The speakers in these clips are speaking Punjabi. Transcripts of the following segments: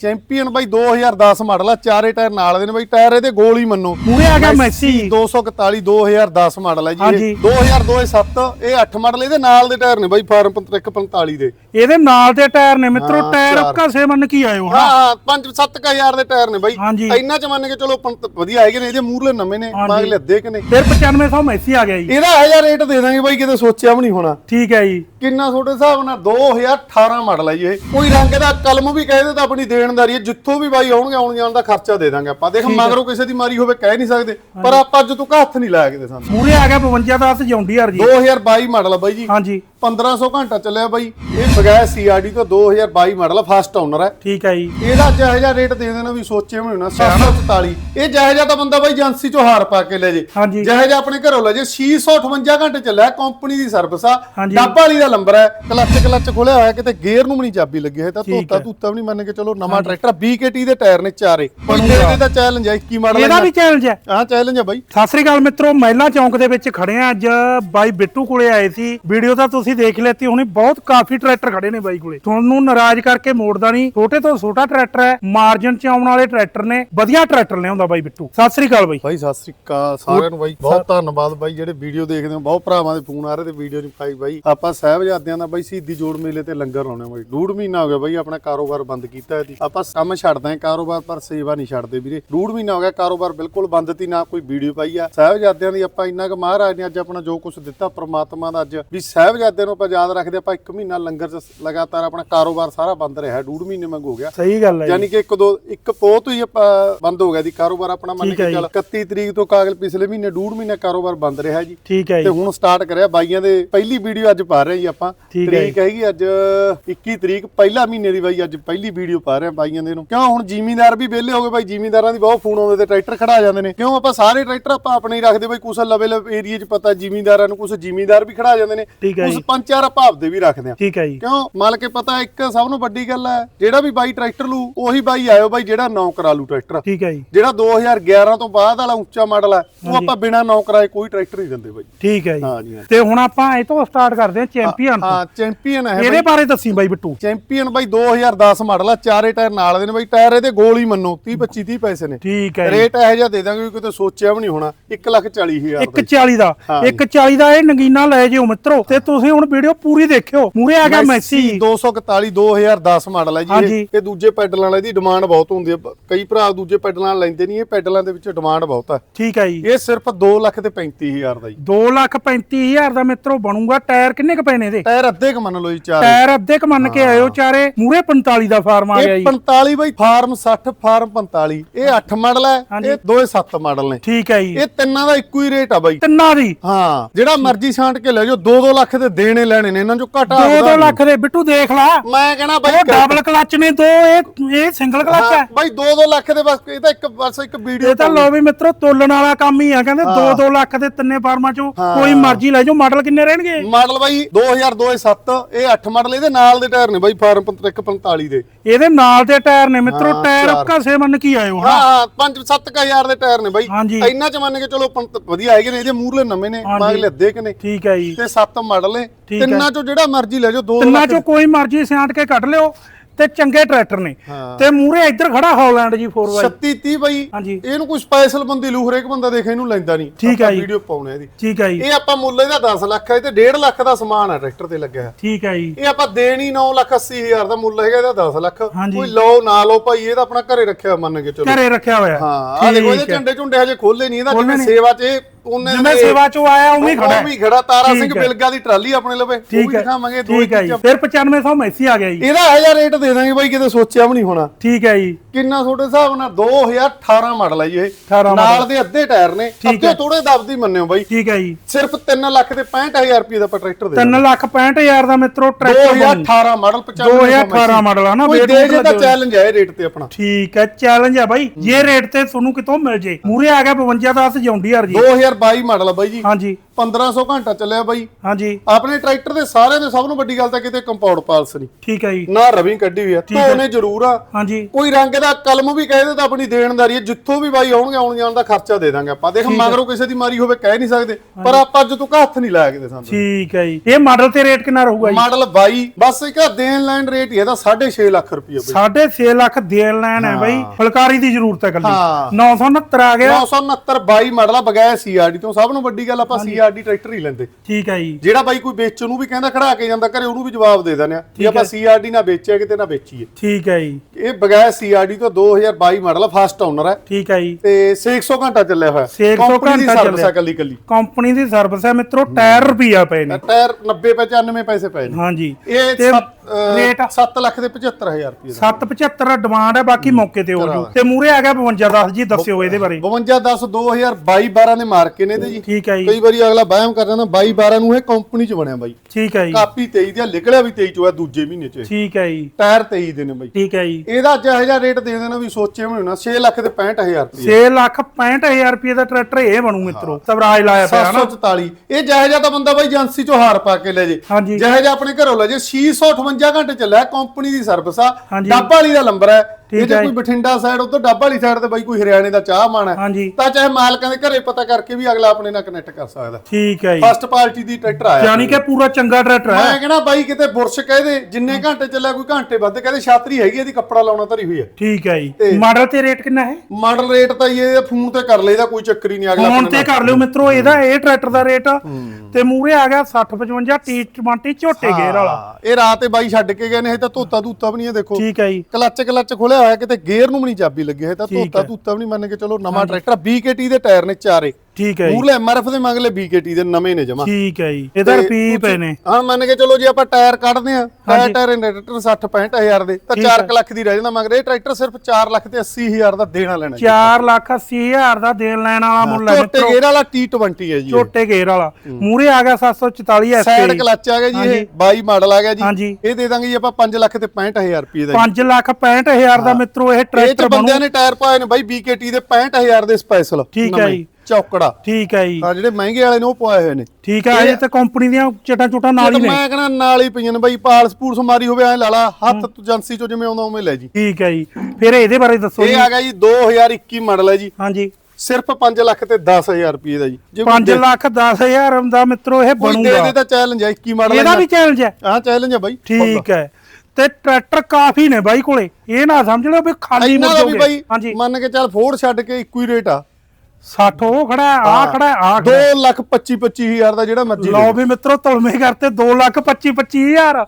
ਚੈਂਪੀਅਨ ਬਾਈ 2010 ਮਾਡਲ ਆ ਚਾਰੇ ਟਾਇਰ ਨਾਲ ਦੇ ਨੇ ਬਾਈ ਟਾਇਰ ਇਹਦੇ ਗੋਲ ਹੀ ਮੰਨੋ। ਮੂਰੇ ਆ ਗਿਆ ਮੈਸੀ 241 2010 ਮਾਡਲ ਹੈ ਜੀ। ਇਹ। 2002 ਇਹ 7 ਇਹ 8 ਮਾਡਲ ਇਹਦੇ ਨਾਲ ਦੇ ਟਾਇਰ ਨੇ ਬਾਈ ਫਾਰਮ 145 ਦੇ। ਇਹਦੇ ਨਾਲ ਦੇ ਟਾਇਰ ਨੇ ਮਿੱਤਰੋ ਟਾਇਰ। ਘਸੇ ਮੰਨ ਕੀ ਆਇਓ ਹਾਂ ਹਨਾ ਹਾਂ 5-7000 ਦੇ ਟਾਇਰ ਨੇ ਬਾਈ। ਇੰਨਾ ਚ ਮੰਨ ਕੇ ਚਲੋ ਵਧੀਆ ਹੈਗੇ ਨੇ ਇਹਦੇ ਮੂਰਲੇ ਨਵੇਂ ਨੇ। ਮਾਗਲੇ ਅੱਧੇ ਕਿ ਨੇ। ਫਿਰ 9500 ਮੈਸੀ ਆ ਗਿਆ ਜੀ। ਇਹਦਾ ਹਜ਼ਾਰ ਰੇਟ ਦੇ ਦਾਂਗੇ ਬਾਈ ਕਿਤੇ ਸੋਚਿਆ ਵੀ ਨਹੀਂ ਹੋਣਾ। ਠੀਕ ਹੈ ਜੀ। ਕਿੰਨਾ ਤੁਹਾਡੇ ਹਿਸਾਬ ਨਾਲ? 2018 ਮਾਡਲ ਹੈ ਜੀ ਇਹ। ਕੋਈ ਰੰਗ ਦਾ ਕਲਮ ਵੀ ਕਹਦੇ ਤਾਂ ਆਪਣੀ ਦੇਣਦਾਰੀ ਹੈ ਜਿੱਥੋਂ ਵੀ ਬਾਈ ਆਉਣਗੇ ਆਉਣ ਜਾਣ ਦਾ ਖਰਚਾ ਦੇ ਦਾਂਗੇ ਆਪਾਂ। ਦੇਖ ਮਗਰੋਂ ਕਿਸੇ ਦੀ ਮਾਰੀ ਹੋਵੇ ਕਹਿ ਨਹੀਂ ਸਕਦੇ ਪਰ ਆਪਾਂ ਅੱਜ ਤੱਕ ਹੱਥ ਨਹੀਂ ਲਾਇਆ ਕਿਤੇ ਸਾਨੂੰ। ਮੂਰੇ ਆ ਗਿਆ 5210 ਜੌਂਡੀਆਰ ਜੀ 2022 ਮਾਡਲ ਆ ਬਾਈ ਜੀ। ਹਾਂਜੀ। 1500 ਘੰਟਾ ਚੱਲਿਆ ਬਾਈ। ਇਹ ਬਗੈਰ ਸੀਆਰਡੀ ਤੋਂ 2022 ਮਾਡਲ ਫਸਟ ਓਨਰ ਹੈ ਠੀਕ ਹੈ ਜੀ। ਇਹਦਾ ਜਿਹੋ ਜਿਹਾ ਰੇਟ ਦੇ ਦੇਣਾ ਵੀ ਸੋਚੇ ਨਹੀਂ ਨਾ 744 ਇਹ ਜਿਹੋ ਜਿਹਾ ਤਾਂ ਬੰਦਾ ਬਾਈ ਏਜੰਸੀ ਚੋਂ ਹਾਰ ਪਾ ਕੇ ਲੈ ਜੇ। ਜਿਹੋ ਜਿਹਾ ਆਪਣੇ ਘਰੋਂ ਲੈ ਜੇ 658 ਘੰਟੇ ਚੱਲਿਆ ਕੰਪਨੀ ਦੀ ਸਰਵਿਸ ਆ। ਡੱਬਾ ਵਾਲੀ ਦਾ ਨੰਬਰ ਹੈ ਕਲੱਚ ਕਲੱਚ ਖੋਲਿਆ ਹੋਇਆ ਕਿਤੇ ਗੇਅਰ ਨੂੰ ਵੀ ਨਹੀਂ ਚਾਬੀ ਲੱਗੀ ਹੈ ਤਾਂ ਧੋਤਾ। ਧੂਤਾ ਵੀ ਨਹੀਂ ਮੰਨ ਕੇ ਚਲੋ ਨਵਾਂ ਟਰੈਕਟਰ BKT ਦੇ ਟਾਇਰ ਨੇ ਚਾਰੇ। ਇਹਦੇ ਦਾ ਚੈਲੰਜ ਹੈ 21 ਮਾਡਲ ਇਹਦਾ ਵੀ ਚੈਲੰਜ ਹੈ ਹਾਂ ਚੈਲੰਜ ਹੈ ਬਾਈ। ਸਤਿ ਸ੍ਰੀ ਅਕਾਲ ਮਿੱਤਰੋ ਮਹਿਲਾ ਚੌਂਕ ਦੇ ਵਿੱਚ ਖੜੇ ਆ ਅੱਜ ਬਾਈ ਬਿੱਟੂ ਕੋਲੇ ਆਏ ਸੀ। ਵੀਡੀਓ ਤਾਂ ਤੁਸੀਂ ਦੇਖ ਲੈਤੀ ਹੁਣੀ ਬਹੁਤ ਕਾਫੀ ਟਰੈਕਟਰ ਖੜੇ ਨੇ ਬਾਈ ਕੋਲੇ। ਤੁਹਾਨੂੰ ਨਾਰਾਜ਼ ਕਰਕੇ ਮੋੜਦਾ ਨਹੀਂ। ਛੋਟੇ ਤੋਂ ਛੋਟਾ ਟਰੈਕਟਰ ਹੈ। ਮਾਰਜਨ ਚ ਆਉਣ ਵਾਲੇ ਟਰੈਕਟਰ ਨੇ। ਵਧੀਆ ਟਰੈਕਟਰ ਲਿਆਉਂਦਾ ਬਾਈ ਬਿੱਟੂ। ਸਤਿ ਸ੍ਰੀ ਅਕਾਲ ਬਾਈ। ਬਾਈ ਸਤਿ ਸ੍ਰੀ ਅਕਾਲ। ਸਾਰਿਆਂ ਨੂੰ ਬਾਈ ਬਹੁਤ ਧੰਨਵਾਦ ਬਾਈ। ਜਿਹੜੇ ਵੀਡੀਓ ਦੇਖਦੇ ਹੋ ਬਹੁਤ ਭਰਾਵਾਂ ਦੇ ਫੋਨ ਆ ਰਹੇ ਤੇ ਵੀਡੀਓ ਨਹੀਂ ਪਾਈ ਬਾਈ। ਆਪਾਂ ਸਾਹਿਬਜ਼ਾਦਿਆਂ ਦਾ ਬਾਈ ਸ਼ਹੀਦੀ ਜੋੜ ਮੇਲੇ ਤੇ ਲੰਗਰ ਲਾਉਣੇ ਬਾਈ। ਡੂਢ ਮਹੀਨਾ ਹੋ ਗਿਆ ਬਾਈ ਆਪਣਾ ਕਾਰੋਬਾਰ ਬੰਦ ਕੀਤਾ ਹੈ ਜੀ ਆਪਾਂ ਕੰਮ ਛੱਡਦੇ ਹਾਂ ਕਾਰੋਬਾਰ ਪਰ ਸੇਵਾ ਨਹੀਂ ਛੱਡਦੇ ਵੀਰੇ। ਡੂਢ ਮਹੀਨਾ ਹੋ ਗਿਆ ਕਾਰੋਬਾਰ ਬਿਲਕੁਲ ਬੰਦ ਤੀ ਨਾ ਕੋਈ ਵੀਡੀਓ ਪਾਈ ਆ। ਸਾਹਿਬਜ਼ਾਦਿਆਂ ਦੀ ਆਪਾਂ ਇੰਨਾ ਕੁ ਮਹਾਰਾਜ ਨੇ ਅੱਜ ਆਪਣਾ ਜੋ ਕੁਝ ਦਿੱਤਾ ਪ੍ਰਮਾਤਮਾ ਦਾ ਅੱਜ। ਵੀ ਸਾਹਿਬਜ਼ਾਦਿਆਂ ਨੂੰ ਆਪਾਂ ਯਾਦ ਰੱਖਦੇ ਆਪਾਂ ਇੱਕ ਮਹੀਨਾ ਲੰਗਰ ਚ ਲਗਾਤਾਰ ਆਪਣਾ ਕਾਰੋਬਾਰ ਸਾਰਾ ਬੰਦ ਰਿਹਾ ਡੂਢ ਮਹੀਨੇ ਵਾਂਗ ਹੋ ਗਿਆ। ਸਹੀ ਗੱਲ ਹੈ ਜੀ। ਯਾਨੀ ਕਿ ਇੱਕ ਦੋ ਇੱਕ ਪੋਹ ਤੋਂ ਹੀ ਆਪਾਂ ਬੰਦ ਹੋ ਗਿਆ ਦੀ ਕਾਰੋਬਾਰ ਆਪਣਾ ਮੰਨ ਕੇ ਜੀ। ਚੱਲ 31 ਤਰੀਕ ਤੋਂ ਕਾਗਲ ਪਿਛਲੇ ਮਹੀਨੇ ਡੂਢ ਮਹੀਨਾ ਕਾਰੋਬਾਰ ਬੰਦ ਰਿਹਾ ਜੀ। ਠੀਕ ਹੈ ਤੇ ਜੀ ਹੁਣ ਸਟਾਰਟ ਕਰਿਆ ਬਾਈਆਂ ਦੇ ਪਹਿਲੀ ਵੀਡੀਓ ਅੱਜ ਪਾ ਰਹੇ ਜੀ ਆਪਾਂ। ਤਰੀਕ ਹੈਗੀ ਅੱਜ 21 ਤਰੀਕ ਪਹਿਲਾ ਮਹੀਨੇ ਦੀ ਬਾਈ ਅੱਜ ਪਹਿਲੀ ਵੀਡੀਓ ਪਾ ਰਹੇ ਆ ਬਾਈਆਂ ਦੇ ਨੂੰ। ਕਿਉਂ ਹੁਣ ਜ਼ਿਮੀਂਦਾਰ ਵੀ ਵਿਹਲੇ ਹੋ ਗਏ ਬਾਈ ਜ਼ਿਮੀਂਦਾਰਾਂ ਦੀ ਬਹੁਤ ਫੋਨ ਆਉਂਦੇ ਤੇ ਟਰੈਕਟਰ ਖੜਾ ਜਾਂਦੇ ਨੇ। ਕਿਉਂ ਆਪਾਂ ਸਾਰੇ ਟਰੈਕਟਰ ਆਪਾਂ ਆਪਣੇ ਹੀ ਰੱਖਦੇ ਬਾਈ ਕੁਛ ਲਵੇ ਲਵੇ ਏਰੀਆ 'ਚ ਪਤਾ ਜ਼ਿਮੀਂਦਾਰਾਂ ਨੂੰ ਕੁਛ ਜ਼ਿਮੀਂਦਾਰ ਵੀ ਖੜਾ ਜਾਂਦੇ ਨੇ। ਕੁਛ ਜੀ। ਪੰਜ ਚਾਰ ਆਪਾਂ ਆਪਦੇ ਵੀ ਰੱਖਦੇ ਆ। ਠੀਕ ਹੈ ਜੀ। ਕਿਉਂ? ਮੰਨ ਕੇ ਪਤਾ ਇੱਕ ਸਭ ਨੂੰ ਵੱਡੀ ਗੱਲ ਹੈ ਜਿਹੜਾ ਵੀ ਬਾਈ ਟਰੈਕਟਰ ਲੂ ਉਹੀ ਬਾਈ ਆਇਓ ਬਾਈ ਜਿਹੜਾ ਨੌ ਕਰਾ ਲੂ ਟਰੈਕਟਰ। ਠੀਕ ਹੈ ਜੀ। ਜਿਹੜਾ 2011 ਤੋਂ ਬਾਅਦ ਵਾਲਾ ਉੱਚਾ ਮਾਡਲ ਹੈ ਉਹ ਆਪਾਂ ਬਿਨਾ ਨੌ ਕਰਾਏ ਕੋਈ ਟਰੈਕਟਰ ਨਹੀਂ ਦਿੰਦੇ ਬਾਈ। ਠੀਕ ਹੈ ਹਾਂ ਜੀ। ਤੇ ਹੁਣ ਆਪਾਂ ਇਹ ਤੋਂ ਸਟਾਰਟ ਕਰਦੇ ਹਾਂ ਚੈਂਪੀਅਨ ਤੋਂ। ਹਾਂ ਚੈਂਪੀਅਨ ਹੈ ਇਹਦੇ ਬਾਰੇ ਦੱਸੀ ਬਾਈ ਬਿੱਟੂ। ਚੈਂਪੀਅਨ ਬਾਈ 2010 ਮਾਡਲ ਆ ਚਾਰੇ ਟਾਇਰ ਨਾਲ ਦੇ ਨੇ ਬਾਈ। ਟਾਇਰ ਇਹਦੇ ਗੋਲ ਹੀ ਮੰਨੋ 30 25 30 ਪੈਸੇ ਨੇ। ਠੀਕ ਹੈ ਰੇਟ ਇਹੋ ਜਿਹਾ ਦੇ ਦਾਂਗੇ ਕਿਤੇ ਸੋਚਿਆ ਵੀ ਨਹੀਂ ਹੋਣਾ 1 ਲੱਖ 40 ਹਜ਼ਾਰ ਇੱਕ 40 ਦਾ ਹਾਂ ਇੱਕ 40 ਦਾ ਇਹ ਨਗੀਨਾ ਲੈ ਜਿਓ ਮਿੱਤਰੋ ਤੇ ਤੁਸੀਂ ਹੁਣ ਵੀਡੀਓ ਪੂਰੀ ਦੇਖਿਓ। ਮੂਰੇ ਆ ਗਿਆ ਮੈਸੀ 241 2010 ਮਾਡਲ ਹੈ ਜੀ। ਇਹ ਦੂਜੇ ਪੈਡਲਾਂ ਵਾਲੇ ਦੀ ਡਿਮਾਂਡ ਬਹੁਤ ਹੁੰਦੀ ਹੈ। ਕਈ ਭਰਾ ਦੂਜੇ ਪੈਡਲਾਂ ਲੈਂਦੇ ਨਹੀਂ ਇਹ ਪੈਡਲਾਂ ਦੇ ਵਿੱਚ ਡਿਮਾਂਡ ਬਹੁਤ ਹੈ। ਠੀਕ ਹੈ ਜੀ। ਇਹ ਸਿਰਫ 2 ਲੱਖ ਤੇ 35 ਹਜ਼ਾਰ ਦਾ ਜੀ। 2 ਲੱਖ 35000 ਦਾ ਮਿੱਤਰੋ ਬਣੂਗਾ ਟਾਇਰ ਕਿੰਨੇ ਕ ਨੇ ਇਹਦੇ ਟਾਇਰ ਅੱਧੇ ਕ ਮੰਨ ਲਓ ਜੀ ਚਾਰ। ਟਾਇਰ ਅੱਧੇ ਕ ਮੰਨ ਕੇ ਆਇਓ ਚਾਰੇ। ਮੂਰੇ 45 ਦਾ ਫਾਰਮ ਆ ਗਿਆ ਇਹ ਜੀ। 45 ਬਾਈ ਫਾਰਮ 60 ਫਾਰਮ 45 ਇਹ 8 ਮਾਡਲ ਹੈ। ਇਹ ਦੋਏ 7 ਮਾਡਲ ਨੇ। ਠੀਕ ਹੈ ਜੀ। ਇਹ ਤਿੰਨਾਂ ਦਾ ਇੱਕੋ ਹੀ ਰੇਟ ਆ ਬਾਈ। ਤਿੰਨਾਂ ਦੀ? ਹਾਂ। ਜਿਹੜਾ ਮਰਜ਼ੀ ਛਾਂਟ ਕੇ ਲੈ ਜਾਓ 2-2 ਲੱਖ ਦੇ ਦੇਣੇ ਲੈਣੇ ਨੇ ਇਹਨਾਂ ਚੋਂ ਘਟਾ 2-2 ਲੱਖ ਦੇ ਬਿੱਟੂ ਦੇਖ ਲਾ। ਮੈਂ ਕਹਣਾ ਬਾਈ ਉਹ ਡਬਲ ਕਲਚ ਨੇ ਦੋ ਇਹ ਇਹ ਸਿੰਗਲ ਕਲਚ ਹੈ ਬਾਈ 2-2 ਲੱਖ ਦੇ ਬਸ ਇਹ ਤਾਂ ਇੱਕ ਬਸ ਇੱਕ ਵੀਡੀਓ ਇਹ ਤਾਂ ਲੋ ਵੀ ਮਿੱਤਰੋ ਤੋਲਣ ਵਾਲਾ ਕੰਮ ਹੀ ਆ ਕਹਿੰਦੇ 2-2 ਲੱਖ ਦੇ ਤਿੰਨੇ ਫਾਰਮਾਂ ਚੋਂ ਕੋਈ ਮਰਜ਼ੀ ਲੈ ਜਾਓ। ਮਾਡਲ ਕਿੰਨੇ ਰਹਿਣਗੇ? ਮਾਡਲ ਬਾਈ 2002 7 ਇਹ 8 ਮਾਡਲ ਇਹਦੇ ਨਾਲ ਦੇ ਟਾਇਰ ਨੇ ਬਾਈ ਫਾਰਮ 145 ਦੇ। ਇਹਦੇ ਨਾਲ ਦੇ ਟਾਇਰ ਨੇ ਮਿੱਤਰੋ ਟਾਇਰ। ਘਸੇ ਮੰਨ ਕੀ ਆਇਓ ਹਾਂ ਹਨਾ ਹਾਂ 5-7000 ਦੇ ਟਾਇਰ ਨੇ ਬਾਈ। ਇੰਨਾ ਚ ਮੰਨ ਕੇ ਚਲੋ ਵਧੀਆ ਹੈਗੇ ਨੇ ਇਹਦੇ ਮੂਰਲੇ ਨਵੇਂ ਨੇ। ਮਾਗਲੇ ਅੱਧੇ ਕਿ ਨੇ। ਠੀਕ ਹੈ ਜੀ। ਤੇ 7 ਮਾਡਲ ਨੇ। ਠੀਕ ਹੈ। ਤਿੰਨਾਂ ਚੋਂ ਜਿਹੜਾ ਮਰਜ਼ੀ ਲੈ ਜਾਓ 2 ਤਿੰਨਾਂ ਚੋਂ ਕੋਈ ਮਰਜ਼ੀ ਸਿਆਂਟ ਕੇ ਕੱਢ ਲਿਓ ਤੇ ਚੰਗੇ ਟਰੈਕਟਰ ਨੇ। ਤੇ ਮੂਰੇ ਇੱਧਰ ਖੜਾ ਹਾਲੈਂਡ ਜੀ 4x 36 30 ਬਾਈ ਇਹਨੂੰ ਕੋਈ ਸਪੈਸ਼ਲ ਬੰਦੇ ਲੂ ਹਰੇਕ ਬੰਦਾ ਦੇਖੇ ਇਹਨੂੰ ਲੈਂਦਾ ਨਹੀਂ ਠੀਕ ਹੈ ਜੀ। ਵੀਡੀਓ ਪਾਉਣੇ ਇਹਦੀ ਠੀਕ ਹੈ ਜੀ ਇਹ ਆਪਾਂ ਮੁੱਲ ਇਹਦਾ 10 ਲੱਖ ਹੈ ਤੇ 1.5 ਲੱਖ ਦਾ ਸਮਾਨ ਹੈ ਟਰੈਕਟਰ ਤੇ ਲੱਗਿਆ। ਠੀਕ ਹੈ ਜੀ ਇਹ ਆਪਾਂ ਦੇਣੀ 9 ਲੱਖ 80 ਹਜ਼ਾਰ ਦਾ ਮੁੱਲ ਹੈਗਾ ਇਹਦਾ 10 ਲੱਖ। ਕੋਈ ਲਓ ਨਾ ਲਓ ਭਾਈ ਇਹ ਤਾਂ ਆਪਣਾ ਘਰੇ ਰੱਖਿਆ ਮੰਨ ਕੇ ਚਲੋ ਘਰੇ ਰੱਖਿਆ ਹੋਇਆ ਹਾਂ ਆ ਦੇਖੋ ਇਹਦੇ। ਝੰਡੇ ਝੁੰਡੇ ਹਜੇ ਖੋਲੇ ਨਹੀਂ ਇਹਦਾ ਜਿਵੇਂ। ਸੇਵਾ 'ਚ ਉਹਨੇ ਜਿਵੇਂ ਸੇਵਾ ਚੋਂ ਆਇਆ ਉਵੇਂ ਖੜਾ ਉਹ ਹੈ। ਵੀ ਖੜਾ ਤਾਰਾ ਸਿੰਘ। ਬਿਲਗਾ ਦੀ ਟਰਾਲੀ ਆਪਣੇ ਲਵੇ ਉਹ ਵੀ ਦਿਖਾਵਾਂਗੇ ਦੋ ਠੀਕ ਹੈ ਜੀ। ਚੀਜ਼ਾਂ ਫਿਰ 9500 ਮੈਸੀ ਆ ਗਿਆ ਜੀ। ਇਹਦਾ ਹਜ਼ਾਰ ਰੇਟ ਦੇ ਦਾਂਗੇ ਬਾਈ ਕਿਤੇ ਸੋਚਿਆ ਵੀ ਨਹੀਂ ਹੋਣਾ। ਠੀਕ ਹੈ ਜੀ। ਕਿੰਨਾ ਤੁਹਾਡੇ ਹਿਸਾਬ ਨਾਲ? 2018 ਮਾਡਲ ਹੈ ਜੀ ਇਹ। 18 ਨਾਲ ਦੇ ਅੱਧੇ ਟਾਇਰ ਨੇ। ਠੀਕ ਅੱਧੇ। ਥੋੜੇ ਦਬਦੀ ਮੰਨਿਓ ਬਾਈ। ਠੀਕ ਹੈ ਜੀ। ਸਿਰਫ 3 ਲੱਖ ਤੇ 65000 ਰੁਪਏ ਦਾ ਆਪਾਂ ਟਰੈਕਟਰ ਦੇ 3 ਲੱਖ 65000 ਦਾ ਮਿੱਤਰੋ ਟਰੈਕਟਰ ਬਣੂ। 2018 ਮਾਡਲ 95 2018 ਮਾਡਲ ਆ ਨਾ ਕੋਈ ਦੇ ਜੇ ਤਾਂ। ਚੈਲੰਜ ਹੈ ਇਹ ਰੇਟ ਤੇ ਆਪਣਾ। ਠੀਕ ਹੈ ਚੈਲੰਜ ਹੈ ਬਾਈ। ਜੇ ਰੇਟ ਤੇ ਤੁਹਾਨੂੰ ਕਿਤੋਂ ਮਿਲ ਜੇ ਮੂਰੇ ਆ ਗਿਆ 52 10 ਜੌਂਡੀਆਰ ਜੀ 2022 ਮਾਡਲ ਆ ਬਾਈ ਜੀ। ਹਾਂਜੀ। 1500 ਘੰਟਾ ਚੱਲਿਆ ਬਾਈ। ਹਾਂਜੀ। ਆਪਣੇ ਟਰੈਕਟਰ ਦੇ ਸਾਰਿਆਂ ਦੇ ਸਭ ਤੋਂ ਵੱਡੀ ਗੱਲ ਤਾਂ ਕਿਤੇ ਕੰਪਾਊਂਡ ਪਾਲਸ ਨਹੀਂ। ਠੀਕ ਹੈ ਜੀ। ਨਾ ਰਵੀ ਕੱਢੀ ਹੋਈ ਆ ਧੋਨੇ ਜ਼ਰੂਰ ਆ। ਹਾਂਜੀ। ਕੋਈ ਰੰਗ ਦਾ ਕਲਮ ਵੀ ਕਹਦੇ ਤਾਂ ਆਪਣੀ ਦੇਣਦਾਰੀ ਹੈ। ਜਿੱਥੋਂ ਵੀ ਬਾਈ ਆਉਣਗੇ ਆਉਣ ਜਾਣ ਦਾ ਖਰਚਾ ਦੇ ਦਾਂਗੇ ਆਪਾਂ। ਦੇਖ ਮਗਰੋਂ ਕਿਸੇ ਦੀ ਮਾਰੀ ਹੋਵੇ ਕਹਿ ਨਹੀਂ ਸਕਦੇ। ਪਰ ਆਪਾਂ ਅੱਜ ਤੱਕ ਹੱਥ ਨਹੀਂ ਲਾਇਆ ਕਿਤੇ ਸਾਨੂੰ। ਠੀਕ ਹੈ ਜੀ। ਇਹ ਮਾਡਲ ਤੇ ਰੇਟ ਕਿੰਨਾ ਰਹੂਗਾ ਜੀ? ਮਾਡਲ 22 ਬਸ ਇੱਕ ਦੇਣ ਲੈਣ ਰੇਟ ਹੀ ਇਹਦਾ 6.5 ਲੱਖ ਰੁਪਏ ਬਈ। 6.5 ਲੱਖ ਦੇਣ ਲੈਣ ਹੈ ਬਈ। ਫੁਲਕਾਰੀ ਦੀ ਜ਼ਰੂਰਤ ਹੈ ਕੱਲੀ। ਹਾਂ। 969 ਆ ਗਿਆ। 969 22 ਮਾਡਲ ਆ ਬਗੈਰ ਸੀਆਰਡੀ ਤੋਂ। ਸਭ ਨੂੰ ਵੱਡੀ ਗੱਲ ਆਪਾਂ ਸੀਆਰਡੀ ਟਰੈਕਟਰ ਹੀ ਲੈਂਦੇ। ਠੀਕ ਹੈ ਜੀ। ਜਿਹੜਾ ਬਾਈ ਕੋਈ ਵੇਚਣ ਨੂੰ ਵੀ ਕਹਿੰਦਾ ਖੜਾ ਕੇ ਜਾਂਦਾ ਘਰੇ ਉਹਨੂੰ ਵੀ ਜਵਾਬ ਦੇ ਦਿੰਦੇ ਆ ਕਿ ਆਪਾਂ ਸੀਆਰਡੀ ਨਾ ਵੇਚਿਆ ਕਿਤੇ ਨਾ ਵੇਚੀਏ। ਠੀਕ ਹੈ ਜੀ। ਇਹ ਬਗੈਰ ਸੀਆਰਡੀ ਤੋਂ 2022 ਮਾਡਲ ਆ ਫਸਟ ਓਨਰ ਹੈ ਠੀਕ ਹੈ ਜੀ। ਤੇ 600 ਘੰਟਾ ਚੱਲਿਆ ਹੋਇਆ। 600 Company ਦੀ ਘੰਟਾ ਚੱਲਿਆ। ਕੱਲੀ ਕੱਲੀ ਕੰਪਨੀ ਦੀ ਸਰਵਿਸ ਹੈ ਮਿੱਤਰੋ ਟਾਇਰ ਰੁਪਈਆ ਪਏ ਨੇ। ਟਾਇਰ 90 95 ਪੈਸੇ ਪਏ ਨੇ। ਹਾਂਜੀ। ਇਹ ਤੇ ਰੇਟ ਰੇਟ 7 ਲੱਖ ਦੇ 75000 ਰੁਪਏ ਦਾ। 775 ਡਿਮਾਂਡ ਹੈ ਬਾਕੀ ਮੌਕੇ ਤੇ ਹੋ ਜੂ। ਤੇ ਮੂਰੇ ਆ ਗਿਆ 52 10 ਜੀ ਦੱਸਿਓ ਇਹਦੇ ਬਾਰੇ। 52 10 2022 12 ਦੇ ਮਾਰ ਕੇ ਨੇ ਇਹਦੇ ਜੀ। ਠੀਕ ਹੈ ਜੀ। ਕਈ ਵਾਰੀ ਅਗਲਾ ਵਹਿਮ ਕਰ ਜਾਂਦਾ 22 12 ਨੂੰ ਇਹ ਕੰਪਨੀ ਚ ਬਣਿਆ ਬਾਈ। ਠੀਕ ਹੈ ਜੀ। ਕਾਪੀ 23 ਦੀ ਆ, ਨਿਕਲਿਆ ਵੀ 23 ਚੋਂ ਆ ਦੂਜੇ ਮਹੀਨੇ ਚ। ਇਹ। ਠੀਕ ਹੈ ਜੀ। ਟਾਇਰ 23 ਦੇ ਨੇ ਬਾਈ। ਠੀਕ ਹੈ ਜੀ। ਇਹਦਾ ਜਿਹੋ ਜਿਹਾ ਰੇਟ ਦੇ ਦੇਣਾ ਵੀ ਸੋਚੇ ਵੀ ਹੋਣਾ 6 ਲੱਖ ਤੇ 65000 ਰੁਪਏ। 6 ਲੱਖ 65000 ਰੁਪਏ ਦਾ ਟਰੈਕਟਰ ਇਹ ਬਣੂ ਮਿੱਤਰੋ ਸਵਰਾਜ ਲਾਇਆ ਪਿਆ ਨਾ। 744 ਇਹ ਜਿਹੋ ਜਿਹਾ ਤਾਂ ਬੰਦਾ ਬਾਈ ਏਜੰਸੀ ਚੋਂ ਹਾਰ ਪਾ ਕੇ ਲੈ ਜੇ। ਹਾਂਜੀ। ਜਿਹੋ ਜਿਹਾ ਆਪਣੇ ਘਰੋਂ ਲੈ ਜੇ 658 ਘੰਟੇ ਚੱਲਿਆ ਕੰਪਨੀ ਦੀ ਸਰਵਿਸ ਆ। ਹਾਂਜੀ। ਡੱਬ ਵਾਲੀ ਦਾ ਨੰਬਰ ਹੈ। ਠੀਕ ਇਹ ਜੇ ਕੋਈ ਬਠਿੰਡਾ ਸਾਈਡ ਉਧਰ ਡੱਬ ਵਾਲੀ ਸਾਈਡ ਤੇ ਬਾਈ ਕੋਈ ਹਰਿਆਣੇ ਦਾ ਚਾਹ ਮਾਣ ਹਾਂਜੀ। ਤਾਂ ਚਾਹੇ ਮਾਲਕਾਂ ਦੇ ਘਰੇ ਪਤਾ ਕਰਕੇ ਵੀ ਅਗਲਾ ਆਪਣੇ ਨਾਲ ਕਨੈਕਟ ਕਰ ਸਕਦਾ। ਠੀਕ ਹੈ ਜੀ। ਫਸਟ ਪਾਰਟੀ ਦੀ ਟਰੈਕਟਰ ਆਇਆ। ਯਾਨੀ ਕਿ ਪੂਰਾ ਚੰਗਾ ਟਰੈਕਟਰ ਹੈ। ਮੈਂ ਕਹਿੰਦਾ ਬਾਈ ਕਿਤੇ ਬੁਰਸ਼ ਕਹਦੇ ਜਿੰਨੇ ਘੰਟੇ ਚੱਲਿਆ ਕੋਈ ਘੰਟੇ ਵੱਧ ਕਹਦੇ ਛਾਤਰੀ ਹੈਗੀ ਇਹਦੀ ਕੱਪੜਾ ਲਾਉਣਾ ਧਰੀ ਹੋਈ ਹੈ ਠੀਕ ਹੈ ਜੀ। ਮਾਡਲ ਤੇ ਰੇਟ ਕਿੰਨਾ ਹੈ? ਮਾਡਲ ਰੇਟ ਤਾਂ ਇਹ ਫੋਨ ਤੇ ਕਰ ਲਈਦਾ ਕੋਈ ਚੱਕਰ ਹੀ ਨਹੀਂ ਅਗਲਾ ਫੋਨ ਤੇ ਕਰ ਲਿਓ ਮਿੱਤਰੋ ਇਹਦਾ ਇਹ ਟਰੈਕਟਰ ਦਾ ਰੇਟ ਤੇ ਮੂਰੇ ਆ ਗਿਆ 60 55 T20 ਝੋਟੇ ਗੇਅਰ ਵਾਲਾ। ਇਹ ਰਾਤ ਤੇ ਬਾਈ ਛੱਡ ਕੇ ਗਏ ਨੇ ਇਹ ਤਾਂ ਧੋਤਾ ਧੂਤਾ ਵੀ ਨਹੀਂ ਹੈ ਦੇਖੋ। ਠੀਕ ਹੈ ਜੀ। ਕਲੱਚ ਕਲੱਚ ਖੋਲਿਆ ਹੋਇਆ ਕਿਤੇ ਗੇਅਰ ਨੂੰ ਵੀ ਨਹੀਂ ਚਾਬੀ ਲੱਗੀ ਹੈ ਤਾਂ ਧੋਤਾ ਧੂਤਾ ਵੀ ਨਹੀਂ ਮੰਨ ਕੇ ਚਲੋ ਨਵਾਂ ਟਰੈਕਟਰ BKT ਦੇ ਟਾਇਰ ਨੇ ਚਾਰੇ। ਠੀਕ ਹੈ ਜੀ। ਮੂਰਲੇ ਐਮਆਰਐਫ ਦੇ ਮੰਗਲੇ BKT ਦੇ ਨਵੇਂ ਨੇ ਜਮਾ। ਠੀਕ ਹੈ ਜੀ। ਇਹਦਾ ਰੁਪਏ ਪਏ ਨੇ ਹਾਂ ਮੰਨ ਕੇ ਚਲੋ ਜੇ ਆਪਾਂ ਟਾਇਰ ਕੱਢਦੇ ਆ ਟਾਇਰ ਟਾਇਰ ਟਰੈਕਟਰ 60 65000 ਦੇ ਤਾਂ 4 ਲੱਖ ਦੀ ਰਹਿ ਜਾਂਦਾ ਮਗਰ ਇਹ ਟਰੈਕਟਰ ਸਿਰਫ 4 ਲੱਖ ਤੇ 80000 ਦਾ ਦੇਣਾ ਲੈਣਾ ਜੀ। 4 ਲੱਖ 80 ਹਜ਼ਾਰ ਦਾ ਦੇਣ ਲੈਣ ਵਾਲਾ ਮੁੱਲ ਹੈ ਝੋਟੇ ਗੇਅਰ ਵਾਲਾ T20 ਹੈ ਜੀ। ਝੋਟੇ ਗੇਅਰ ਵਾਲਾ। ਮੂਰੇ ਆ ਗਿਆ 744 ਐਸ ਸਾਈਡ ਕਲੱਚ ਆ ਗਿਆ ਜੀ ਇਹ। 22 ਮਾਡਲ ਆ ਗਿਆ ਜੀ। ਇਹ ਦੇ ਦਾਂਗੇ ਜੀ ਆਪਾਂ 5 ਲੱਖ ਤੇ 65000 ਰੁਪਏ ਦਾ 5 ਲੱਖ 65 ਹਜ਼ਾਰ ਦਾ ਮਿੱਤਰੋ ਇਹ ਟਰੈਕਟਰ ਬਣੂ। ਬੰਦਿਆਂ ਨੇ ਟਾਇਰ ਪਾਏ ਨੇ ਬਾਈ BKT ਦੇ 65000 ਦੇ ਸਪੈਸ਼ਲ ਠੀਕ ਹੈ ਜੀ। ਚੌਕੜਾ। ਠੀਕ ਹੈ ਜੀ। ਹਾਂ ਜਿਹੜੇ ਮਹਿੰਗੇ ਵਾਲੇ ਨੇ ਉਹ ਪਵਾਏ ਹੋਏ ਨੇ। ਠੀਕ ਹੈ ਇਹ ਤੇ ਕੰਪਨੀ ਦੀਆਂ ਚਟਾ ਚੁਟਾ ਨਾਲ ਹੀ ਨੇ। ਮੈਂ ਕਹਿੰਦਾ ਨਾਲ ਹੀ ਪਈਆਂ ਨੇ ਬਾਈ ਪਾਲਸ ਪੂਲਸ ਮਾਰੀ ਹੋਵੇ ਐ ਲਾਲਾ ਹੱਥ ਏਜੰਸੀ ਚੋਂ ਜਿਵੇਂ ਆਉਂਦਾ ਉਵੇਂ ਲੈ ਜੀ। ਠੀਕ ਹੈ ਜੀ। ਫਿਰ ਇਹਦੇ ਬਾਰੇ ਦੱਸੋ ਇਹ ਆ ਗਿਆ ਜੀ 2021 ਮਾਡਲ ਹੈ ਜੀ। ਹਾਂਜੀ। ਸਿਰਫ 5 ਲੱਖ ਤੇ 10000 ਰੁਪਏ ਦਾ ਜੀ। ਜੇ 5 ਲੱਖ 10000 ਦਾ ਮਿੱਤਰੋ ਇਹ ਬਣੂਗਾ। ਦੇ ਤਾਂ ਚੈਲੰਜ ਹੈ 21 ਮਾਡਲ ਇਹਦਾ ਵੀ ਚੈਲੰਜ ਹੈ। ਹਾਂ ਚੈਲੰਜ ਹੈ ਬਾਈ। ਠੀਕ ਹੈ। ਤੇ ਟਰੈਕਟਰ ਕਾਫੀ ਨੇ ਬਾਈ ਕੋਲੇ। ਇਹ ਨਾ ਸਮਝ ਲਓ ਵੀ ਖਾਲੀ ਬਾਈ ਹਾਂਜੀ। ਮੰਨ ਕੇ ਚੱਲ ਫੋੜ ਛੱਡ ਕੇ ਇੱਕੋ ਹੀ ਰੇਟ ਆ। 60 ਉਹ ਖੜਾ ਆ ਖੜਾ ਆ 2 ਲੱਖ 25 25000 ਦਾ ਜਿਹੜਾ ਮਰਜ਼ੀ ਲਓ ਵੀ ਮਿੱਤਰੋ ਤੁਲਮੇ ਕਰਤੇ 2 ਲੱਖ 25 25000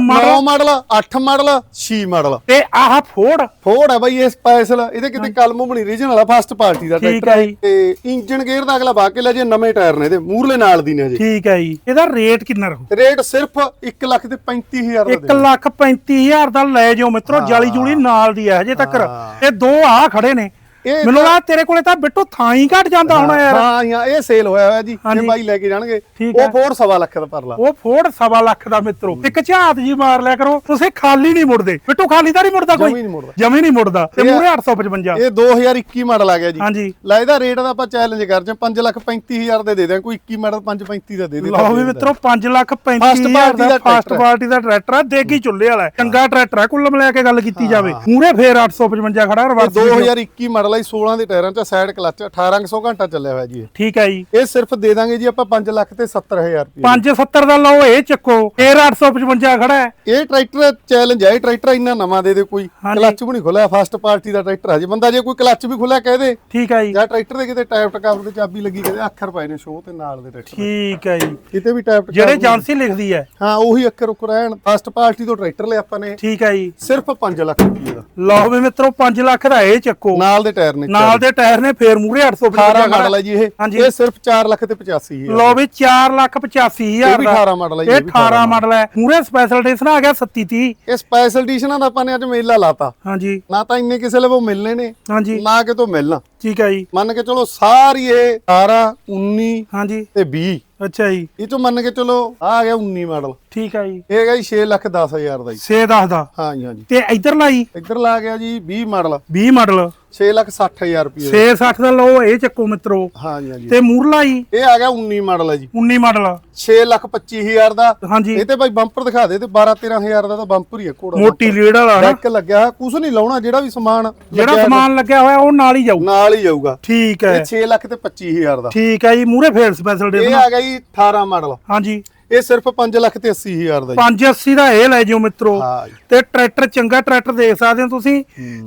9 ਮਾਡਲ 8 ਮਾਡਲ 6 ਮਾਡਲ। ਤੇ ਆਹ ਫੋੜ ਫੋੜ ਹੈ ਬਾਈ ਇਹ ਸਪੈਸ਼ਲ ਇਹਦੇ ਕਿਤੇ ਕਲਮ ਬਣੀ ਰੀਜਨਲ ਆ ਫਸਟ ਪਾਰਟੀ ਦਾ ਟਰੈਕਟਰ ਹੈ ਤੇ ਇੰਜਨ ਗੇਅਰ ਦਾ ਅਗਲਾ ਬਾਕੇ ਲੈ ਜੇ ਨਵੇਂ ਟਾਇਰ ਨੇ ਇਹਦੇ ਮੂਰਲੇ ਨਾਲ ਦੀ ਨੇ ਜੀ ਠੀਕ ਹੈ ਜੀ। ਇਹਦਾ ਰੇਟ ਕਿੰਨਾ ਰਹੂ? ਰੇਟ ਸਿਰਫ 1 ਲੱਖ ਤੇ 35000 ਦਾ 1 ਲੱਖ 35000 ਦਾ ਲੈ ਜਾਓ ਮਿੱਤਰੋ ਜਾਲੀ ਜੂਲੀ ਨਾਲ ਦੀ ਹੈ ਹਜੇ ਤੱਕ। ਇਹ ਦੋ ਆ ਖੜੇ ਨੇ। ਮੈਨੂੰ ਲੱਗਦਾ ਤੇਰੇ ਕੋਲੇ ਤਾਂ ਬਿੱਟੂ ਥਾਂ ਹੀ ਘਟ ਜਾਂਦਾ ਹੋਣਾ ਯਾਰ। ਹਾਂ ਯਾ ਇਹ ਸੇਲ ਹੋਇਆ ਹੋਇਆ ਜੀ ਹਾਂਜੀ। ਬਾਈ ਲੈ ਕੇ ਜਾਣਗੇ। ਉਹ ਫੋੜ ਸਵਾ ਲੱਖ ਦਾ ਪਰਲਾ। ਉਹ ਫੋੜ ਸਵਾ ਲੱਖ ਦਾ ਮਿੱਤਰੋ। ਇੱਕ ਝਾਤ ਜੀ ਮਾਰ ਲਿਆ ਕਰੋ ਤੁਸੀਂ ਖਾਲੀ ਨਹੀਂ ਮੁੜਦੇ। ਬਿੱਟੂ ਖਾਲੀ ਤਾਂ ਨਹੀਂ ਮੁੜਦਾ ਕੋਈ। ਜਮੀ ਨਹੀਂ ਮੁੜਦਾ। ਤੇ ਮੂਰੇ 855 ਇਹ 2021 ਮਾਡਲ ਆ ਗਿਆ ਜੀ। ਹਾਂਜੀ। ਲੈ ਇਹਦਾ ਰੇਟ ਦਾ ਆਪਾਂ ਚੈਲੰਜ ਕਰ ਜੇ 5 ਲੱਖ 35000 ਦੇ ਦੇ ਦਿਆਂ। ਕੋਈ 21 ਮਾਡਲ 535 ਦਾ ਦੇ ਦੇ ਲਓ ਵੀ ਮਿੱਤਰੋ 5 ਲੱਖ First 35000 party ਦਾ ਫਸਟ ਹੈ। ਪਾਰਟੀ ਦਾ ਟਰੈਕਟਰ ਆ। ਦੇਗੀ ਚੁੱਲੇ ਵਾਲਾ ਹੈ। ਚੰਗਾ ਟਰੈਕਟਰ ਹੈ ਕੁੱਲ ਮਿਲਾ ਕੇ ਗੱਲ ਕੀਤੀ ਜਾਵੇ। ਮੂਰੇ ਫੇਰ 855 ਖੜਾ ਰਿਵਰਸ 2021 ਮਾਡਲ ਆ ਜੀ 16 ਦੇ ਟਾਇਰਾਂ 'ਚ ਸਾਈਡ ਕਲਚ 1800 ਘੰਟਾ ਚੱਲਿਆ ਹੋਇਆ ਜੀ। ਠੀਕ ਹੈ ਜੀ। ਇਹ ਸਿਰਫ ਦੇ ਦਾਂਗੇ ਜੀ ਆਪਾਂ 5 ਲੱਖ ਤੇ 70000 ਰੁਪਏ। 570 ਦਾ ਲਓ ਇਹ ਚੱਕੋ ਫੇਰ 855 ਖੜਾ ਹੈ। ਇਹ ਟਰੈਕਟਰ ਚੈਲੰਜ ਹੈ ਇਹ ਟਰੈਕਟਰ ਇੰਨਾ ਨਵਾਂ ਦੇ ਦੇ ਕੋਈ। ਕਲੱਚ ਵੀ ਨਹੀਂ ਖੋਲਿਆ ਫਸਟ ਪਾਰਟੀ ਦਾ ਟਰੈਕਟਰ ਆ ਜੀ। ਬੰਦਾ ਜੇ ਕੋਈ ਕਲੱਚ ਵੀ ਖੋਲਿਆ ਕਹਿ ਦੇ। ਠੀਕ ਹੈ ਜੀ। ਜਾਂ ਟਰੈਕਟਰ ਦੇ ਕਿਤੇ ਟਾਇਪ ਟਕਾਪ ਦੇ ਚਾਬੀ ਲੱਗੀ ਕਿਤੇ ਅੱਖਰ ਪਏ ਨੇ ਸ਼ੋਅ ਤੇ ਨਾਲ ਦੇ ਟਰੈਕਟਰ। ਠੀਕ ਹੈ ਜੀ। ਕਿਤੇ ਵੀ ਟਾਇਪ ਜਿਹੜੇ ਏਜੰਸੀ ਲਿਖਦੀ ਹੈ। ਹਾਂ ਉਹੀ ਅੱਖਰ ਉੱਕਰ ਰਹਿਣ। ਫਸਟ ਪਾਰਟੀ ਤੋਂ ਟਰੈਕਟਰ ਲਿਆ ਆਪਾਂ ਨੇ। ਠੀਕ ਹੈ ਜੀ। ਸਿਰਫ 5 ਲੱਖ ਰੁਪਏ ਦਾ। ਲਓ ਵੀ ਮਿੱਤਰੋ 5 ਲੱਖ ਦਾ ਇਹ ਚੱਕੋ। ਨਾਲ ਦੇ ਟਾਇਰ ਨੇ ਨਾਲ ਦੇ ਟਾਇਰ ਨੇ ਫੇਰ ਮੂਰੇ 855 18 ਮਾਡਲ ਹੈ ਜੀ ਇਹ। ਇਹ ਸਿਰਫ 4 ਲੱਖ ਤੇ 85 ਹੈ ਲਓ ਵੀ 4 ਲੱਖ 85 ਇਹ ਹਜ਼ਾਰ ਦਾ। 18 ਮਾਡਲ ਹੈ ਜੀ, ਇਹ ਇਹ ਵੀ 18 ਮਾਡਲ। ਹੈ ਮੂਰੇ ਸਪੈਸ਼ਲ ਐਡੀਸ਼ਨ ਆ ਗਿਆ 37 30 ਇਹ ਸਪੈਸ਼ਲ ਐਡੀਸ਼ਨਾਂ ਦਾ ਆਪਾਂ ਨੇ ਅੱਜ ਮੇਲਾ ਲਾਤਾ। ਹਾਂਜੀ। ਨਾ ਤਾਂ ਇੰਨੇ ਕਿਸੇ ਲਈ ਉਹ ਮਿਲਨੇ ਨੇ ਹਾਂਜੀ। ਨਾ ਕਿਤੋਂ ਮਿਲਣਾ। ਠੀਕ ਹੈ ਜੀ। ਮੰਨ ਕੇ ਚਲੋ ਸਾਰੀ ਇਹ 18 19 ਹਾਂਜੀ। ਤੇ 20 ਅੱਛਾ ਜੀ। ਇਹ ਚੋਂ ਮੰਨ ਕੇ ਚਲੋ ਆ ਗਿਆ 19 ਮਾਡਲ। ਠੀਕ ਹੈ ਜੀ। ਇਹ ਹੈਗਾ ਜੀ 6 ਲੱਖ 10 ਹਜ਼ਾਰ ਦਾ ਜੀ। 6 10 ਦਾ। ਹਾਂ ਜੀ ਹਾਂ ਜੀ ਤੇ ਇੱਧਰ ਲਾਈ। ਇੱਧਰ ਲਾ ਗਿਆ ਜੀ 20 ਮਾਡਲ। 20 ਮਾਡਲ। 6 ਲੱਖ 60000 ਰੁਪਏ 660 ਦਾ ਲਓ ਇਹ ਚੱਕੋ ਮਿੱਤਰੋ। ਹਾਂਜੀ ਹਾਂਜੀ। ਤੇ ਮੂਰਲਾ ਜੀ? ਇਹ ਆ ਗਿਆ 19 ਮਾਡਲ ਹੈ ਜੀ। 19 ਮਾਡਲ 6 ਲੱਖ 25000 ਦਾ। ਹਾਂਜੀ। ਇਹ ਤੇ ਬਾਈ ਬੰਪਰ ਦਿਖਾ ਦੇ ਤੇ 12 13000 ਦਾ ਤਾਂ ਬੰਪਰ ਹੀ ਹੈ ਘੋੜਾ ਮੋਟੀ ਲੀਡ ਵਾਲਾ ਡੈਕ ਲੱਗਿਆ ਹੋਇਆ ਕੁਝ ਨਹੀਂ ਲਾਉਣਾ ਜਿਹੜਾ ਵੀ ਸਮਾਨ ਜਿਹੜਾ ਸਮਾਨ ਲੱਗਿਆ ਹੋਇਆ ਉਹ ਨਾਲ ਹੀ ਜਾਊ। ਨਾਲ ਹੀ ਜਾਊਗਾ। ਠੀਕ ਹੈ। ਇਹ 6 ਲੱਖ ਤੇ 25000 ਦਾ। ਠੀਕ ਹੈ ਜੀ ਮੂਰੇ ਫੇਰ ਸਪੈਸ਼ਲ ਦੇ ਇਹ ਆ ਗਿਆ ਜੀ 18 ਮਾਡਲ। ਹਾਂਜੀ। ਇਹ ਸਿਰਫ 5 ਲੱਖ ਤੇ 80000 ਦਾ ਜੀ। 580 ਦਾ ਇਹ ਲੈ ਜਿਓ ਮਿੱਤਰੋ। ਹਾਂ ਜੀ। ਤੇ ਟਰੈਕਟਰ ਚੰਗਾ ਟਰੈਕਟਰ ਦੇਖ ਸਕਦੇ ਹੋ ਤੁਸੀਂ।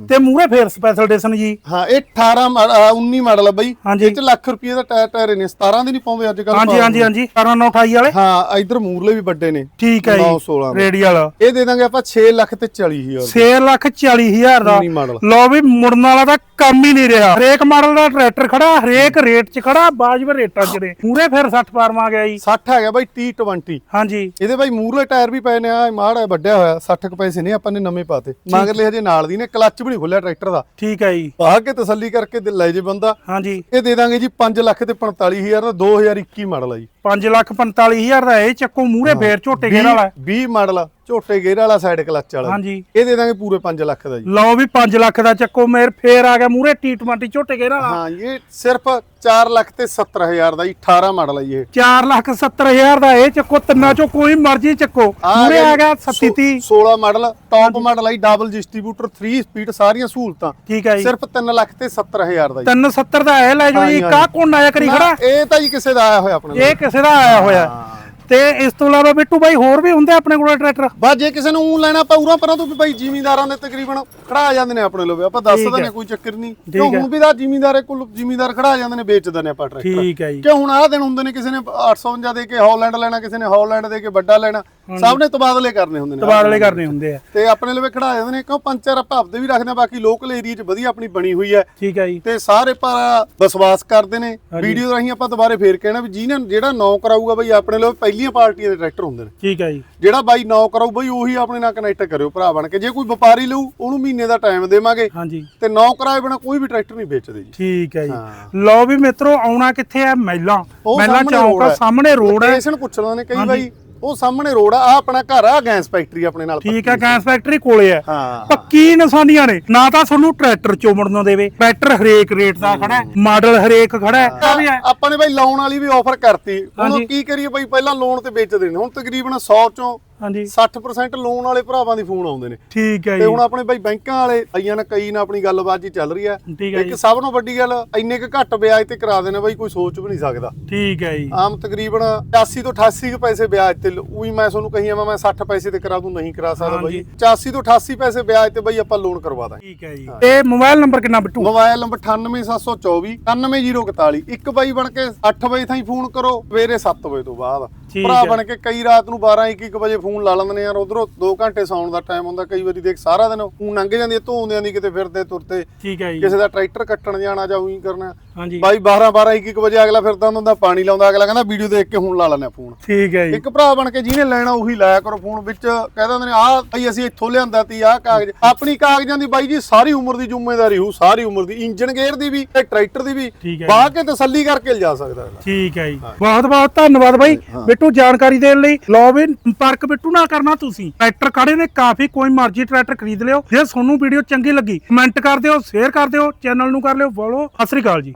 ਤੇ ਮੂਰੇ ਫੇਰ ਸਪੈਸ਼ਲ ਐਡੀਸ਼ਨ ਜੀ। ਹਾਂ ਇਹ 18 ਮਾਡ- ਅ, 19 ਮਾਡਲ ਹੈ ਬਾਈ। ਹਾਂਜੀ। ਇਹ ਚ ਲੱਖ ਰੁਪਏ ਦਾ ਟਾਇਰ ਟਾਇਰ ਨੇ 17 ਦੇ ਨਹੀਂ ਪਾਉਂਦੇ ਅੱਜ ਕੱਲ ਹਾਂਜੀ ਹਾਂਜੀ ਹਾਂਜੀ 18928 ਵਾਲੇ। ਹਾਂ ਇਧਰ ਮੂਰਲੇ ਵੀ ਵੱਡੇ ਨੇ। ਠੀਕ ਹੈ 9 ਜੀ 16 ਦੇ। ਰੇਡੀਅਲ ਇਹ ਦੇ ਦਾਂਗੇ ਆਪਾਂ 6 ਲੱਖ ਤੇ 40000 6 ਲੱਖ 40 ਹਜ਼ਾਰ ਦਾ। 19 ਮਾਡਲ। ਲੋ ਵੀ ਮੁੜਨ ਵਾਲਾ ਤਾਂ ਕੰਮ ਹੀ ਨਹੀਂ ਰਿਹਾ। ਹਰੇਕ ਮਾਡਲ ਦਾ ਟਰੈਕਟਰ ਖੜਾ ਹਰੇਕ ਰੇਟ 'ਚ ਖੜਾ ਬਾਜਬ ਰੇਟਾਂ 'ਚ ਨੇ। ਮੂਰੇ ਫਿਰ 60 ਪਾਰਮ ਆ ਗਿਆ ਜੀ। 60 ਹੈਗਾ ਬਾਈ T20 ਹਾਂਜੀ। ਇਹਦੇ ਬਾਈ ਮੂਰਲੇ ਟਾਇਰ ਵੀ ਪਏ ਨੇ ਆ ਮਾੜ ਵੱਡਿਆ ਹੋਇਆ 60 ਕੁ ਪੈਸੇ ਨੇ ਆਪਾਂ ਨੇ ਨਵੇਂ ਪਾਤੇ। ਮਗਰਲੇ ਹਜੇ ਨਾਲ ਦੀ ਨੇ ਕਲੱਚ ਵੀ ਨਹੀਂ ਖੁੱਲਿਆ ਟਰੈਕਟਰ ਦਾ। ਠੀਕ ਹੈ ਜੀ। ਪਾ ਕੇ ਤਸੱਲੀ ਕਰਕੇ ਲੈ ਜੇ ਬੰਦਾ। ਹਾਂਜੀ। ਇਹ ਦੇ ਦਾਂਗੇ ਜੀ 5 ਲੱਖ ਤੇ 45000 ਦਾ 2021 ਮਾਡਲ ਆ ਜੀ। 5 ਲੱਖ 45 ਹਜ਼ਾਰ ਦਾ ਇਹ ਚੱਕੋ ਮੂਰੇ ਫੇਰ ਝੋਟੇ ਗੇਰ ਵਾਲਾ। 20 ਮਾਡਲ ਝੋਟੇ ਗੇਰ ਵਾਲਾ ਸਾਈਡ ਕਲੱਚ ਵਾਲਾ। ਹਾਂਜੀ। ਇਹ ਦੇ ਦਾਂਗੇ ਪੂਰੇ 5 ਲੱਖ ਦਾ ਜੀ। ਲਓ ਵੀ 5 ਲੱਖ ਦਾ ਚੱਕੋ ਮੇਰ ਫੇਰ ਆ ਗਿਆ ਮੂਰੇ T20 ਝੋਟੇ ਗੇਰ ਵਾਲਾ। ਹਾਂ ਇਹ ਸਿਰਫ 4 ਲੱਖ ਤੇ 70000 ਦਾ ਜੀ 18 ਮਾਡਲ ਆ ਜੀ ਇਹ। 4 ਲੱਖ 70 ਹਜ਼ਾਰ ਦਾ ਇਹ ਚੱਕੋ ਤਿੰਨਾਂ ਚੋਂ ਕੋਈ ਮਰਜ਼ੀ ਚੱਕੋ। ਮੂਰੇ ਆ ਗਿਆ 37 30 16 ਮਾਡਲ ਟੌਪ ਮਾਡਲ ਆ ਜੀ ਡਬਲ ਡਿਸਟ੍ਰੀਬਿਊਟਰ 3 ਸਪੀਡ ਸਾਰੀਆਂ ਸਹੂਲਤਾਂ। ਠੀਕ ਹੈ ਜੀ। ਸਿਰਫ 3 ਲੱਖ ਤੇ 70000 ਦਾ ਜੀ। 370 ਦਾ ਇਹ ਲੈ ਜਾਓ ਜੀ ਹਾਂਜੀ, ਕਾ ਕੋਣ ਆਇਆ ਕਰੀ ਖੜਾ? ਇਹ ਤਾਂ ਜੀ ਕਿਸੇ ਦਾ ਆਇਆ ਹੋਇਆ ਆਪਣੇ ਇਹ ਕਿਸੇ ਦਾ ਆਇਆ ਹੋਇਆ। ਤੇ ਇਸ ਤੋਂ ਇਲਾਵਾ ਬਿੱਟੂ ਬਾਈ ਹੋਰ ਵੀ ਹੁੰਦੇ ਆਪਣੇ ਕੋਲ ਟਰੈਕਟਰ? ਬਸ ਜੇ ਕਿਸੇ ਨੂੰ ਊਂ ਲੈਣਾ ਆਪਾਂ ਉਰਾਂ ਪਰਾਂ ਤੋਂ ਵੀ ਬਾਈ ਜ਼ਿਮੀਂਦਾਰਾਂ ਦੇ ਤਕਰੀਬਨ ਖੜਾ ਜਾਂਦੇ ਨੇ ਆਪਣੇ ਲੋਵੇ। ਆਪਾਂ ਦੱਸ ਦਿੰਦੇ ਕੋਈ ਚੱਕਰ ਨਹੀਂ। ਕਿਉਂ। ਹੁਣ ਵੀ ਦਾ ਜ਼ਿਮੀਂਦਾਰੇ ਕੋਲ ਜ਼ਿਮੀਂਦਾਰ ਖੜਾ ਜਾਂਦੇ ਨੇ ਵੇਚਦੇ ਨੇ ਆਪਾਂ ਟਰੈਕਟਰ। ਠੀਕ ਹੈ ਜੀ। ਕਿਉਂ ਹੁਣ ਆਹ ਦਿਨ ਹੁੰਦੇ ਨੇ ਕਿਸੇ ਨੇ 850 ਦੇ ਕੇ ਹਾਲੈਂਡ ਲੈਣਾ ਕਿਸੇ ਨੇ ਹਾਲੈਂਡ ਦੇ ਕੇ ਵੱਡਾ ਲੈਣਾ। ਸਭ ਨੇ ਤਬਾਦਲੇ ਕਰਨੇ ਹੁੰਦੇ ਨੇ ਤਬਾਦਲੇ ਕਰਨੇ ਹੁੰਦੇ ਆ। ਤੇ ਆਪਣੇ ਲਵੇ ਖੜਾ ਜਾਂਦੇ ਨੇ ਕਿਉਂ ਪੰਚਰ ਆਪਾਂ ਆਪਦੇ ਵੀ ਰੱਖਦੇ ਆ ਬਾਕੀ ਲੋਕਲ ਏਰੀਆ 'ਚ ਵਧੀਆ ਆਪਣੀ ਬਣੀ ਹੋਈ ਹੈ। ਠੀਕ ਹੈ ਜੀ। ਤੇ ਸਾਰੇ ਪਰ ਵਿਸ਼ਵਾਸ ਕਰਦੇ ਨੇ ਵੀਡੀਓ ਰਾਹੀਂ ਆਪਾਂ ਦੁਬਾਰੇ ਫੇਰ ਕਹਿਣਾ ਵੀ ਜਿਹਨੇ ਜਿਹੜਾ ਨੌ ਕਰਾਊਗਾ ਬਈ ਆਪਣੇ ਲਵੇ ਪਹਿਲੀਆਂ ਪਾਰਟੀਆਂ ਦੇ ਟਰੈਕਟਰ ਹੁੰਦੇ ਨੇ। ਠੀਕ ਹੈ ਜੀ। ਜਿਹੜਾ ਬਾਈ ਨੌ ਕਰਾਊ ਬਈ ਉਹੀ ਆਪਣੇ ਨਾਲ ਕਨੈਕਟ ਕਰਿਓ ਭਰਾ ਬਣ ਕੇ। ਜੇ ਕੋਈ ਵਪਾਰੀ ਲਊ ਉਹਨੂੰ ਮਹੀਨੇ ਦਾ ਟਾਈਮ ਦੇਵਾਂਗੇ। ਹਾਂਜੀ। ਤੇ ਨੌ ਕਰਾਏ ਬਿਨਾ ਕੋਈ ਵੀ ਟਰੈਕਟਰ ਨਹੀਂ ਵੇਚਦੇ ਜੀ। ਠੀਕ ਹੈ ਹਾਂ। ਜੀ ਲਓ ਵੀ ਮਿੱਤਰੋ ਆਉਣਾ ਕਿੱਥੇ ਉਹ ਮੈਲਾਂ ਸਾਹਮਣੇ ਚੌਂਕ ਹੈ। ਸਾਹਮਣੇ ਰੋਡ ਹੈ। ਲੋਕੇਸ਼ਨ ਪੁੱਛ ਨੇ ਕਈ ਬਾਈ। ਉਹ ਸਾਹਮਣੇ ਰੋਡ ਆ ਆਹ ਆਪਣਾ ਘਰ ਆ ਗੈਸ ਫੈਕਟਰੀ ਆਪਣੇ ਨਾਲ ਠੀਕ ਹੈ ਗੈਸ ਫੈਕਟਰੀ ਕੋਲੇ ਆ। ਹਾਂ। ਪੱਕੀ ਨਿਸ਼ਾਨੀਆਂ ਨੇ। ਨਾ ਤਾਂ ਤੁਹਾਨੂੰ ਟਰੈਕਟਰ ਚੋਮਣ ਨੂੰ ਦੇਵੇ। ਟਰੈਕਟਰ ਹਰੇਕ ਰੇਟ ਦਾ ਖੜਾ ਹੈ ਮਾਡਲ ਹਰੇਕ ਖੜਾ ਹੈ ਆ ਵੀ ਹੈ। ਆਪਾਂ ਨੇ ਬਾਈ ਲੋਨ ਵਾਲੀ ਵੀ ਆਫਰ ਕਰਤੀ। ਹੁਣ ਹਾਂਜੀ। ਕੀ ਕਰੀਏ ਬਾਈ ਪਹਿਲਾਂ ਲੋਨ ਤੇ ਵੇਚਦੇ ਨੇ। ਹੁਣ ਤਕਰੀਬਨ 100 ਚੋਂ ਹਾਂਜੀ। 60% ਲੋਨ ਵਾਲੇ ਭਰਾਵਾਂ ਦੀ ਫੋਨ ਆਉਂਦੇ ਨੇ। ਠੀਕ ਹੈ ਤੇ ਜੀ। ਹੁਣ ਆਪਣੇ ਬਾਈ ਬੈਂਕਾਂ ਵਾਲੇ ਆਈਆਂ ਨੇ ਕਈ ਨਾਲ ਆਪਣੀ ਗੱਲਬਾਤ ਜੀ ਚੱਲ ਰਹੀ ਹੈ। ਇੱਕ ਸਭ ਤੋਂ ਵੱਡੀ ਗੱਲ ਇੰਨੇ ਕੁ ਘੱਟ ਵਿਆਜ ਤੇ ਕਰਾ ਦੇਣੇ ਬਾਈ ਕੋਈ ਸੋਚ ਵੀ ਨਹੀਂ ਸਕਦਾ। ਠੀਕ ਹੈ ਜੀ। ਆਮ ਤਕਰੀਬਨ 80 ਤੋਂ 88 ਕੁ ਪੈਸੇ ਵਿਆਜ ਤੇ ਉਹੀ ਮੈਂ ਤੁਹਾਨੂੰ ਕਹੀ ਜਾਵਾਂ ਮੈਂ 60 ਪੈਸੇ ਤੇ ਕਰਾ ਦੂੰ ਨਹੀਂ ਕਰਾ ਸਕਦਾ ਬਾਈ। 85 ਤੋਂ 88 ਪੈਸੇ ਵਿਆਜ ਤੇ ਬਾਈ ਆਪਾਂ ਲੋਨ ਕਰਵਾ ਦਾਂਗੇ। ਠੀਕ ਹੈ ਜੀ। ਤੇ ਮੋਬਾਈਲ ਨੰਬਰ ਕਿੰਨਾ ਬਿੱਟੂ? ਮੋਬਾਈਲ ਨੰਬਰ 98724 99041 ਇੱਕ ਬਾਈ ਬਣ ਕੇ 8 ਵਜੇ ਤਾਈਂ ਫੋਨ ਕਰੋ ਸਵੇਰੇ 7 ਵਜੇ ਤੋਂ ਬਾਅਦ। ਭਰਾ ਹੈ। ਬਣ ਕੇ ਕਈ ਰਾਤ ਨੂੰ 12 1 1 ਵਜੇ ਫੋਨ ਲਾ ਲੈਂਦੇ ਨੇ ਯਾਰ ਉਧਰੋਂ 2 ਘੰਟੇ ਸੌਣ ਦਾ ਟਾਈਮ ਹੁੰਦਾ ਕਈ ਵਾਰੀ ਦੇਖ ਸਾਰਾ ਦਿਨ ਫੋਨ ਲੰਘ ਜਾਂਦੀ ਹੈ ਧੋਂਦਿਆਂ ਦੀ ਕਿਤੇ ਫਿਰਦੇ ਤੁਰਤੇ ਠੀਕ ਹੈ ਜੀ। ਕਿਸੇ ਦਾ ਟਰੈਕਟਰ ਕੱਟਣ ਜਾਣਾ ਜਾਂ ਉਹੀ ਕਰਨਾ। ਬਾਈ 12 12 1 1 ਵਜੇ ਅਗਲਾ ਫਿਰਦਾ ਹੁੰਦਾ ਪਾਣੀ ਲਾਉਂਦਾ ਅਗਲਾ ਕਹਿੰਦਾ ਵੀਡੀਓ ਦੇਖ ਕੇ ਹੁਣ ਲਾ ਲੈਣੇ ਫੋਨ। ਠੀਕ ਹੈ ਜੀ। ਇੱਕ ਭਰਾ ਬਣ ਕੇ ਜਿਹਨੇ ਲੈਣਾ ਉਹੀ ਲਾਇਆ ਕਰੋ ਫੋਨ ਵਿੱਚ ਕਹਿ ਦਿੰਦੇ ਨੇ ਆਹ ਭਾਈ ਅਸੀਂ ਇੱਥੋਂ ਲਿਆਂਦਾ ਤੀ ਆਹ ਕਾਗਜ਼। ਆਪਣੀ ਕਾਗਜ਼ਾਂ ਦੀ ਬਾਈ ਜੀ ਸਾਰੀ ਉਮਰ ਦੀ ਜ਼ਿੰਮੇਵਾਰੀ ਹੋਊ ਸਾਰੀ ਉਮਰ ਦੀ ਇੰਜਨ ਗੇਅਰ ਦੀ ਵੀ ਤੇ ਟਰੈਕਟਰ ਦੀ ਵੀ ਹੈ ਬਾਹ ਕੇ ਤਸੱਲੀ ਕਰਕੇ ਲਿਜਾ ਸਕਦਾ ਠੀਕ ਹੈ ਜੀ। ਬਹੁਤ ਬਹੁਤ ਧੰਨਵਾਦ ਬਾਈ। ਬਿੱਟੂ ਜਾਣਕਾਰੀ ਦੇਣ ਲਈ ਲਓ ਵੀ ਸੰਪਰਕ ਬਿੱਟੂ ਨਾਲ ਕਰਨਾ ਤੁਸੀਂ। ਟਰੈਕਟਰ ਖੜੇ ਨੇ, ਕਾਫੀ ਕੋਈ ਮਰਜ਼ੀ ਟਰੈਕਟਰ ਖਰੀਦ ਲਿਓ। ਜੇ ਤੁਹਾਨੂੰ ਵੀਡੀਓ ਚੰਗੀ ਲੱਗੀ, ਕਮੈਂਟ ਕਰ ਦਿਓ, ਸ਼ੇਅਰ ਕਰ ਦਿਓ, ਚੈਨਲ ਨੂੰ ਕਰ ਲਿਓ, ਫੋਲੋ। ਸਤਿ ਸ੍ਰੀ ਅਕਾਲ ਜੀ।